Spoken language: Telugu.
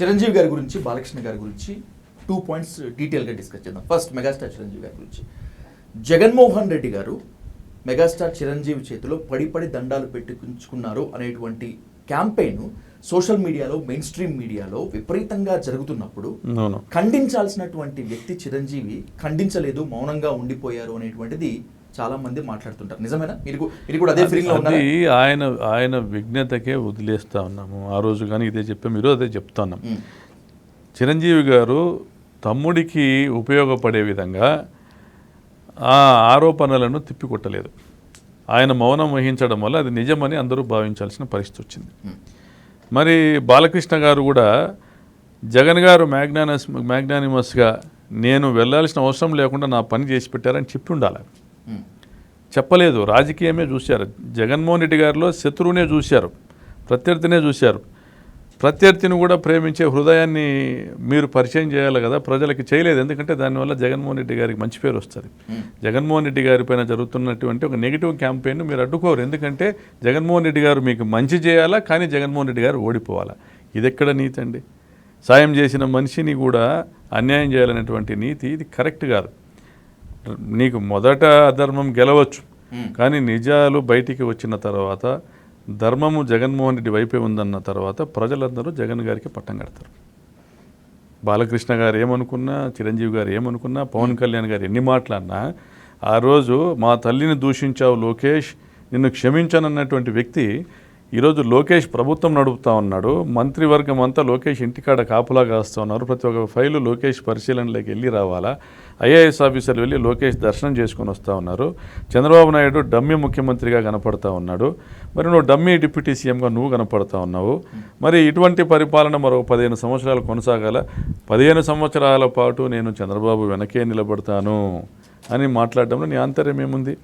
చిరంజీవి గారి గురించి బాలకృష్ణ గారి గురించి టూ పాయింట్స్ డీటెయిల్గా డిస్కస్ చేద్దాం. ఫస్ట్ మెగాస్టార్ చిరంజీవి గారి గురించి. జగన్మోహన్ రెడ్డి గారు మెగాస్టార్ చిరంజీవి చేతిలో పడి పడి దండాలు పెట్టుకుంచుకున్నారు అనేటువంటి క్యాంపెయిన్ సోషల్ మీడియాలో మెయిన్ స్ట్రీమ్ మీడియాలో విపరీతంగా జరుగుతున్నప్పుడు ఖండించాల్సినటువంటి వ్యక్తి చిరంజీవి ఖండించలేదు మౌనంగా ఉండిపోయారు అనేటువంటిది చాలా మంది మాట్లాడుతుంటారు. నిజమేనా? మీరు మీరు కూడా అదే ఫీలింగ్లో అది ఉన్నారా ఆయన ఆయన విజ్ఞతకే వదిలేస్తా ఉన్నాము. ఆ రోజు కానీ ఇదే చెప్పాము మీరు అదే చెప్తా ఉన్నాం. ఉమ్, చిరంజీవి గారు తమ్ముడికి ఉపయోగపడే విధంగా ఆ ఆరోపణలను తిప్పికొట్టలేదు. ఆయన మౌనం వహించడం వల్ల అది నిజమని అందరూ భావించాల్సిన పరిస్థితి వచ్చింది. మరి బాలకృష్ణ గారు కూడా జగన్ గారు మ్యాగ్నానస్ మ్యాగ్నానిమస్గా నేను వెళ్ళాల్సిన అవసరం లేకుండా నా పని చేసి పెట్టారని చెప్పి ఉండాలి. చెప్పలేదు. రాజకీయమే చూశారు. జగన్మోహన్ రెడ్డి గారిలో శత్రువునే చూశారు. ప్రత్యర్థినే చూశారు. ప్రత్యర్థిని కూడా ప్రేమించే హృదయాన్ని మీరు పరిచయం చేయాలి కదా ప్రజలకి చేయలేదు. ఎందుకంటే దానివల్ల జగన్మోహన్ రెడ్డి గారికి మంచి పేరు వస్తుంది. ఉమ్, జగన్మోహన్ రెడ్డి గారి పైన జరుగుతున్నటువంటి ఒక నెగిటివ్ క్యాంపెయిన్ మీరు అడ్డుకోరు. ఎందుకంటే జగన్మోహన్ రెడ్డి గారు మీకు మంచి చేయాలా కానీ జగన్మోహన్ రెడ్డి గారు ఓడిపోవాలా? ఇది ఎక్కడ నీతి అండి సాయం చేసిన మనిషిని కూడా అన్యాయం చేయాలనేటువంటి నీతి ఇది కరెక్ట్ కాదు. నీకు మొదట అధర్మం గెలవచ్చు. కానీ నిజాలు బయటికి వచ్చిన తర్వాత ధర్మము జగన్మోహన్ రెడ్డి వైపే ఉందన్న తర్వాత ప్రజలందరూ జగన్ గారికి పట్టం కడతారు. బాలకృష్ణ గారు ఏమనుకున్నా చిరంజీవి గారు ఏమనుకున్నా పవన్ కళ్యాణ్ గారు ఎన్ని మాట్లాడినా ఆ రోజు మా తల్లిని దూషించావు లోకేష్ నిన్ను క్షమించనన్నటువంటి వ్యక్తి ఈరోజు లోకేష్ ప్రభుత్వం నడుపుతా ఉన్నాడు. మంత్రివర్గం అంతా లోకేష్ ఇంటికాడ కాపులా కాస్తూ ఉన్నారు. ప్రతి ఒక్క ఫైలు లోకేష్ పరిశీలనలోకి వెళ్ళి రావాలా? ఐఏఎస్ ఆఫీసర్లు వెళ్ళి లోకేష్ దర్శనం చేసుకొని వస్తూ ఉన్నారు. చంద్రబాబు నాయుడు డమ్మీ ముఖ్యమంత్రిగా కనపడతా ఉన్నాడు. మరి నువ్వు డమ్మీ డిప్యూటీ సీఎంగా నువ్వు కనపడతా ఉన్నావు. మరి ఇటువంటి పరిపాలన మరో పదిహేను సంవత్సరాలు కొనసాగాల? పదిహేను సంవత్సరాల పాటు నేను చంద్రబాబు వెనకే నిలబడతాను అని మాట్లాడడంలో నీ ఆంతర్యం ఏముంది?